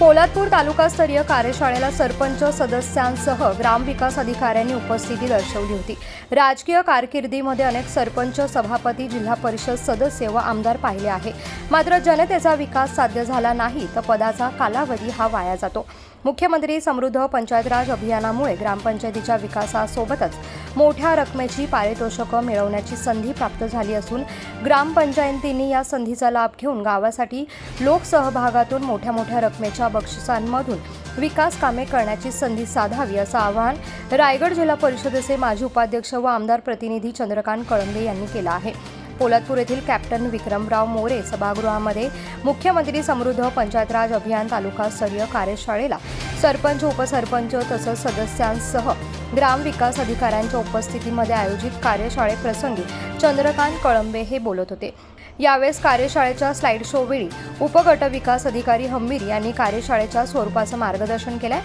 पोलादपूर तालुकास्तरीय कार्यशाळेला सरपंच सदस्यांसह ग्रामविकास अधिकाऱ्यांनी उपस्थिती दर्शवली होती. राजकीय कारकिर्दीमध्ये अनेक सरपंच सभापती जिल्हा परिषद सदस्य व आमदार पाहिले आहे. मात्र जनतेचा विकास साध्य झाला नाही तर पदाचा कालावधी हा वाया जातो. मुख्यमंत्री समृद्ध पंचायत राज अभियानामुळे ग्रामपंचायतीच्या विकासासोबतच मोठ्या रकमेची पारितोषिकं मिळवण्याची संधी प्राप्त झाली असून ग्रामपंचायतींनी या संधीचा लाभ घेऊन गावासाठी लोकसहभागातून मोठ्या मोठ्या रकमेच्या बक्षिसांमधून विकास कामे करण्याची संधी साधावी असं आवाहन रायगड जिल्हा परिषदेचे माजी उपाध्यक्ष व आमदार प्रतिनिधी चंद्रकांत कळंबे यांनी केलं आहे. पोलादपूर येथील कॅप्टन विक्रमराव मोरे सभागृहामध्ये मुख्यमंत्री समृद्ध पंचायत राज अभियान तालुकास्तरीय कार्यशाळेला सरपंच उपसरपंच तसंच सदस्यांसह ग्रामविकास अधिकाऱ्यांच्या उपस्थितीमध्ये आयोजित कार्यशाळेप्रसंगी चंद्रकांत कळंबे हे बोलत होते. यावेळेस कार्यशाळेच्या स्लाइड शो वेळी उपगट विकास अधिकारी हंबीर यांनी कार्यशाळेच्या स्वरूपाचं मार्गदर्शन केलंय.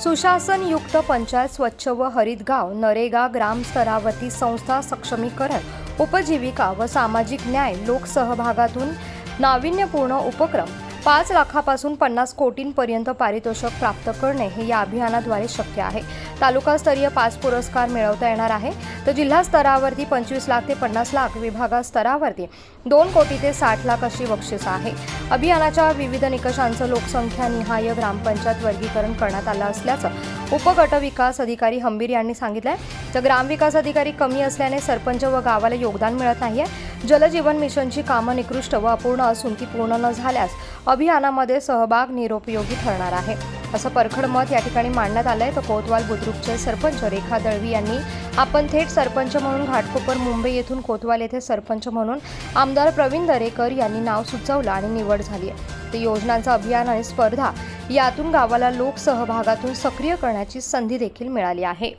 सुशासनयुक्त पंचायत स्वच्छ व हरित गाव नरेगा ग्रामस्तरावरती संस्था सक्षमीकरण उपजीविका व सामाजिक न्याय लोकसहभागातून नाविन्यपूर्ण उपक्रम. पाच लाखापासून पन्नास कोटींपर्यंत पारितोषिक प्राप्त करणे हे या अभियानाद्वारे शक्य आहे. तालुकास्तरीय पाच पुरस्कार मिळवता येणार आहे. तर जिल्हा स्तरावरती पंचवीस लाख ते पन्नास लाख विभागास्तरावरती दोन कोटी ते साठ लाख अशी बक्षीस आहे. अभियानाच्या विविध निकषांचं लोकसंख्या निहाय ग्रामपंचायत वर्गीकरण करण्यात आलं असल्याचं उपगट विकास अधिकारी हंबीर यांनी सांगितलं आहे तर ग्रामविकास अधिकारी कमी असल्याने सरपंच व गावाला योगदान मिळत नाहीये. जलजीवन मिशनची कामं निकृष्ट व अपूर्ण असून ती पूर्ण न झाल्यास अभियानामध्ये सहभाग निरुपयोगी ठरणार आहे. असं परखड मत या ठिकाणी मांडण्यात आलं आहे तर कोतवाल बुद्रुकचे सरपंच रेखा दळवी यांनी आपण थेट सरपंच म्हणून घाटकोपर मुंबई येथून कोतवाल येथे सरपंच म्हणून आमदार प्रवीण दरेकर यांनी नाव सुचवलं आणि निवड झाली आहे. तर योजनांचं अभियान आणि स्पर्धा यातून गावाला लोकसहभागातून सक्रिय करण्याची संधी देखील मिळाली आहे.